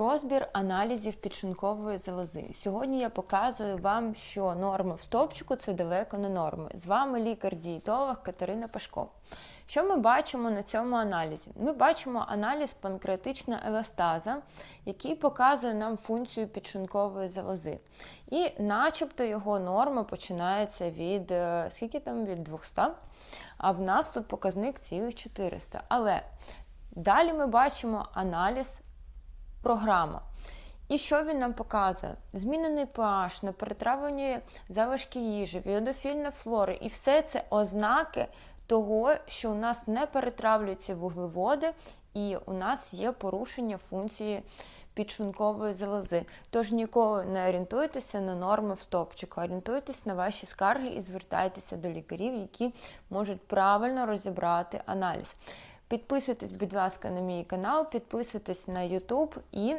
Розбір аналізів підшлункової залози. Сьогодні я показую вам, що норми в стовпчику це далеко не норми. З вами лікар-дієтолог Катерина Пашко. Що ми бачимо на цьому аналізі? Ми бачимо аналіз панкреатична еластаза, який показує нам функцію підшлункової залози. І начебто його норма починається від е, скільки там від 200, а в нас тут показник цілих 400. Але далі ми бачимо аналіз програма. І що він нам показує? Змінений pH, неперетравлені залишки їжі, біодофільна флора. І все це ознаки того, що у нас не перетравлюються вуглеводи, і у нас є порушення функції підшлункової залози. Тож ніколи не орієнтуйтеся на норми в стопчику, орієнтуйтесь на ваші скарги і звертайтеся до лікарів, які можуть правильно розібрати аналіз. Підписуйтесь, будь ласка, на мій канал, підписуйтесь на YouTube і